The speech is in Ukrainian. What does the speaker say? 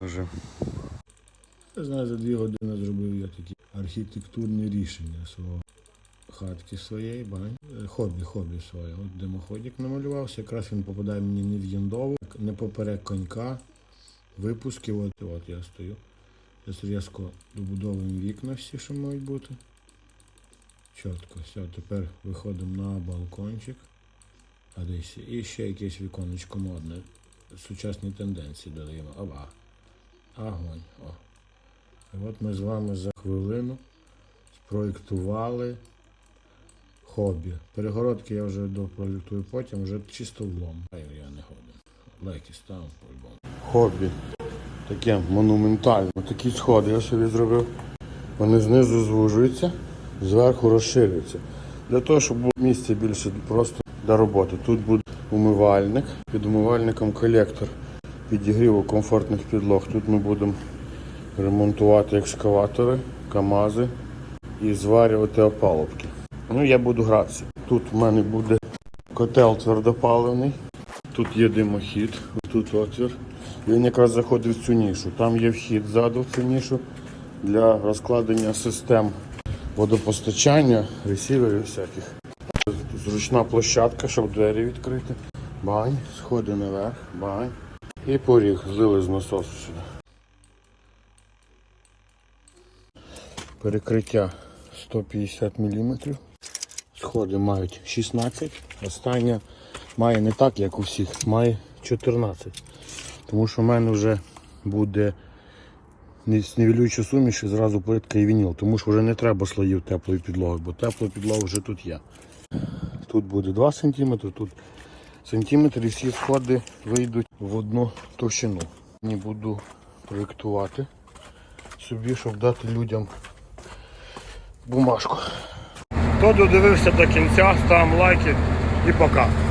Вже. Я знаю, за дві години зробив я такі архітектурні рішення свого хатки своєї, бань. Е, Хобі, хобі своє. От димоходик намалювався, якраз він попадає мені не в яндову, не поперек конька. Випуски, от, от я стою. Зараз різко добудовуємо вікна всі, що мають бути. Чітко, все, тепер виходимо на балкончик. А десь і ще якесь віконечко модне. Сучасні тенденції додаємо. Ова. Огонь. О. І от ми з вами за хвилину спроєктували хобі. Перегородки я вже допроєктую потім, вже чисто влом. Я не ходив. Лайки ставив по-любому. Хобі. Таке монументальне. Такі сходи я собі зробив. Вони знизу звужуються, зверху розширюються. Для того, щоб було місця більше просто для роботи. Тут буде умивальник, під умивальником колектор підігріву комфортних підлог. Тут ми будемо ремонтувати екскаватори, КАМАЗи і зварювати опалубки. Ну, я буду гратися. Тут в мене буде котел твердопаливний, тут є димохід, тут отвір. Він якраз заходить в цю нішу. Там є вхід ззаду в цю нішу для розкладення систем водопостачання, ресіверів всяких. Зручна площадка, щоб двері відкрити. Бань, сходи наверх, бань. І поріг злили з насосу сюди. Перекриття 150 мм. Сходи мають 16. Остання має не так, як у всіх, має 14. Тому що в мене вже буде не- з нівелюючої суміші зразу плитка і вініл, тому що вже не треба слоїв теплої підлоги, бо тепла підлога вже тут є. Тут буде 2 см, тут сантиметр і всі сходи вийдуть в одну товщину. Не буду проєктувати собі, щоб дати людям бумажку. Хто додивився до кінця, ставимо лайки і пока.